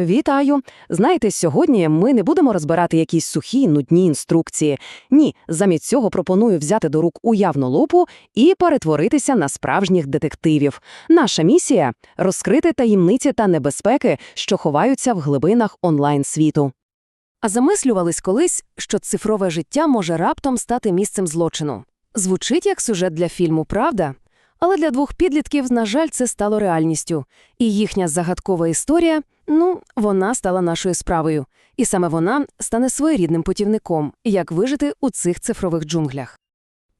Вітаю! Знаєте, сьогодні ми не будемо розбирати якісь сухі, нудні інструкції. Ні, замість цього пропоную взяти до рук уявну лупу і перетворитися на справжніх детективів. Наша місія – розкрити таємниці та небезпеки, що ховаються в глибинах онлайн-світу. А замислювались колись, що цифрове життя може раптом стати місцем злочину. Звучить як сюжет для фільму, правда? Але для двох підлітків, на жаль, це стало реальністю. І їхня загадкова історія, ну, вона стала нашою справою. І саме вона стане своєрідним путівником, як вижити у цих цифрових джунглях.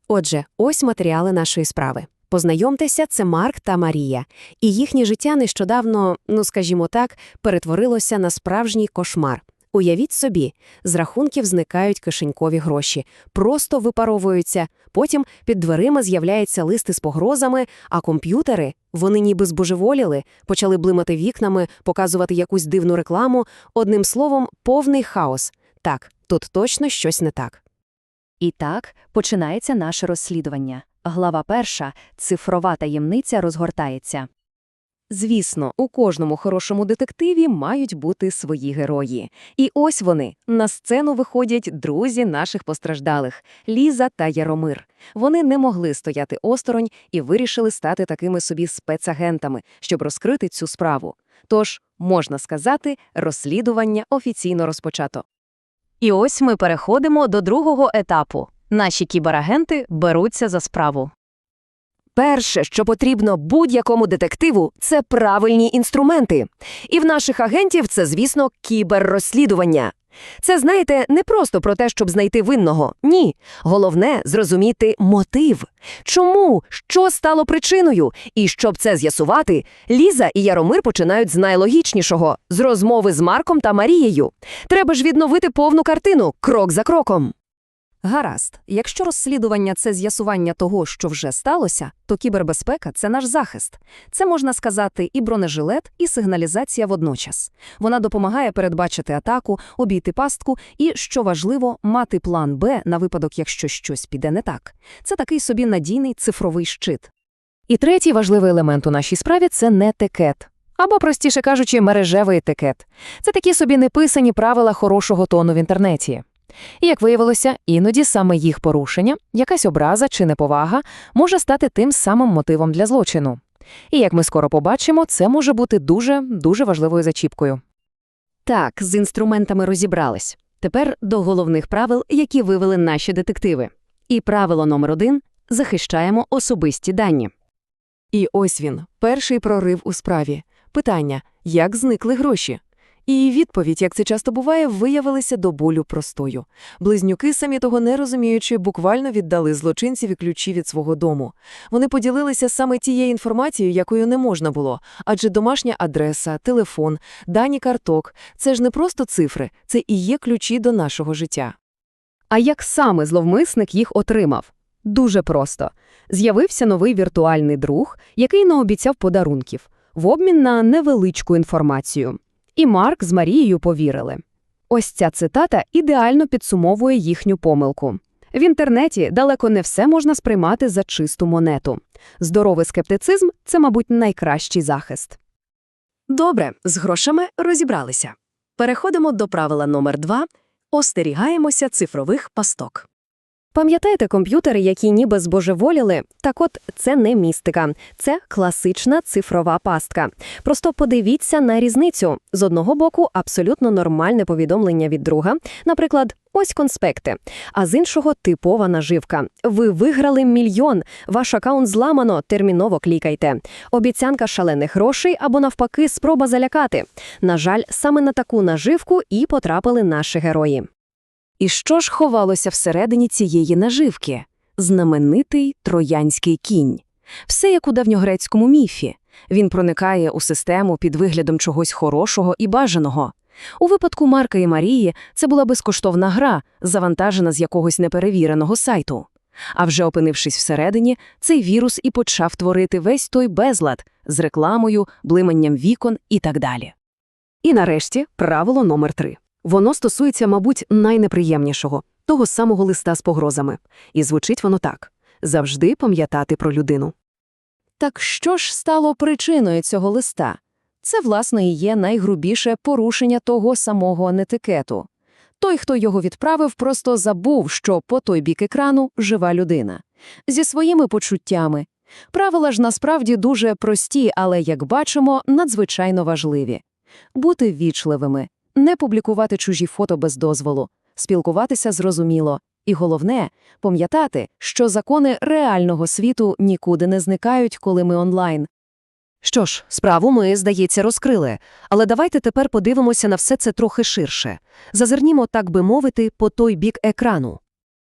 Отже, ось матеріали нашої справи. Познайомтеся, це Марк та Марія. І їхнє життя нещодавно, ну скажімо так, перетворилося на справжній кошмар. Уявіть собі, з рахунків зникають кишенькові гроші, просто випаровуються, потім під дверима з'являються листи з погрозами, а комп'ютери, вони ніби збожеволіли, почали блимати вікнами, показувати якусь дивну рекламу, одним словом, повний хаос. Так, тут точно щось не так. І так починається наше розслідування. Глава перша «Цифрова таємниця розгортається». Звісно, у кожному хорошому детективі мають бути свої герої. І ось вони. На сцену виходять друзі наших постраждалих – Ліза та Яромир. Вони не могли стояти осторонь і вирішили стати такими собі спецагентами, щоб розкрити цю справу. Тож, можна сказати, розслідування офіційно розпочато. І ось ми переходимо до другого етапу. Наші кіберагенти беруться за справу. Перше, що потрібно будь-якому детективу, це правильні інструменти. І в наших агентів це, звісно, кіберрозслідування. Це, знаєте, не просто про те, щоб знайти винного. Ні. Головне зрозуміти мотив. Чому? Що стало причиною? І щоб це з'ясувати, Ліза і Яромир починають з найлогічнішого з розмови з Марком та Марією. Треба ж відновити повну картину крок за кроком. Гаразд, якщо розслідування – це з'ясування того, що вже сталося, то кібербезпека – це наш захист. Це, можна сказати, і бронежилет, і сигналізація водночас. Вона допомагає передбачити атаку, обійти пастку і, що важливо, мати план «Б» на випадок, якщо щось піде не так. Це такий собі надійний цифровий щит. І третій важливий елемент у нашій справі – це нетикет. Або, простіше кажучи, мережевий етикет. Це такі собі неписані правила хорошого тону в інтернеті. І, як виявилося, іноді саме їх порушення, якась образа чи неповага може стати тим самим мотивом для злочину. І, як ми скоро побачимо, це може бути дуже-дуже важливою зачіпкою. Так, з інструментами розібрались. Тепер до головних правил, які вивели наші детективи. І правило номер один – захищаємо особисті дані. І ось він, перший прорив у справі. Питання – як зникли гроші? І відповідь, як це часто буває, виявилася до болю простою. Близнюки, самі того не розуміючи, буквально віддали злочинцеві ключі від свого дому. Вони поділилися саме тією інформацією, якою не можна було. Адже домашня адреса, телефон, дані карток – це ж не просто цифри, це і є ключі до нашого життя. А як саме зловмисник їх отримав? Дуже просто. З'явився новий віртуальний друг, який наобіцяв подарунків, в обмін на невеличку інформацію. І Марк з Марією повірили. Ось ця цитата ідеально підсумовує їхню помилку. В інтернеті далеко не все можна сприймати за чисту монету. Здоровий скептицизм – це, мабуть, найкращий захист. Добре, з грошами розібралися. Переходимо до правила номер два – остерігаємося цифрових пасток. Пам'ятаєте комп'ютери, які ніби збожеволіли? Так от, це не містика, це класична цифрова пастка. Просто подивіться на різницю. З одного боку, абсолютно нормальне повідомлення від друга, наприклад, ось конспекти, а з іншого типова наживка. Ви виграли мільйон, ваш акаунт зламано, терміново клікайте. Обіцянка шалених грошей або навпаки спроба залякати. На жаль, саме на таку наживку і потрапили наші герої. І що ж ховалося всередині цієї наживки? Знаменитий троянський кінь. Все як у давньогрецькому міфі. Він проникає у систему під виглядом чогось хорошого і бажаного. У випадку Марка і Марії це була безкоштовна гра, завантажена з якогось неперевіреного сайту. А вже опинившись всередині, цей вірус і почав творити весь той безлад з рекламою, блиманням вікон і так далі. І нарешті правило номер три. Воно стосується, мабуть, найнеприємнішого того самого листа з погрозами. І звучить воно так завжди пам'ятати про людину. Так що ж стало причиною цього листа? це, власне, і є найгрубіше порушення того самого нетикету. Той, хто його відправив, просто забув, що по той бік екрану жива людина. Зі своїми почуттями. Правила ж насправді дуже прості, але, як бачимо, надзвичайно важливі. Бути ввічливими, не публікувати чужі фото без дозволу, спілкуватися зрозуміло. І головне – пам'ятати, що закони реального світу нікуди не зникають, коли ми онлайн. Що ж, справу ми, здається, розкрили. Але давайте тепер подивимося на все це трохи ширше. Зазирнімо, так би мовити, по той бік екрану.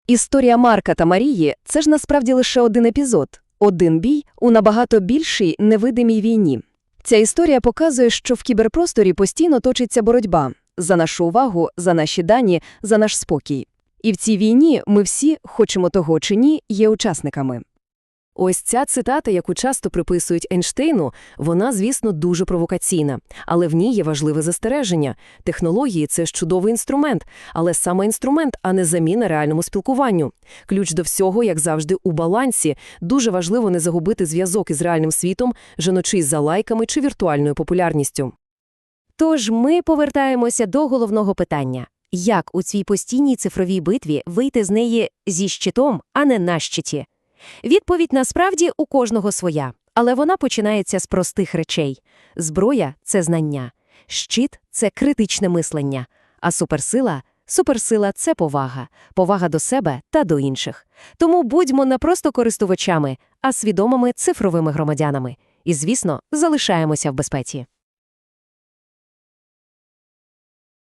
Історія Марка та Марії – це ж насправді лише один епізод. Один бій у набагато більшій невидимій війні. Ця історія показує, що в кіберпросторі постійно точиться боротьба за нашу увагу, за наші дані, за наш спокій. І в цій війні ми всі, хочемо того чи ні, є учасниками. Ось ця цитата, яку часто приписують Ейнштейну, вона, звісно, дуже провокаційна. Але в ній є важливе застереження. Технології – це ж чудовий інструмент, але саме інструмент, а не заміна реальному спілкуванню. Ключ до всього, як завжди, у балансі. Дуже важливо не загубити зв'язок із реальним світом, женочись за лайками чи віртуальною популярністю. Тож ми повертаємося до головного питання. Як у цій постійній цифровій битві вийти з неї зі щитом, а не на щиті? Відповідь насправді у кожного своя, але вона починається з простих речей. Зброя – це знання, щит – це критичне мислення, а суперсила – суперсила – це повага, повага до себе та до інших. Тому будьмо не просто користувачами, а свідомими цифровими громадянами. І, звісно, залишаємося в безпеці.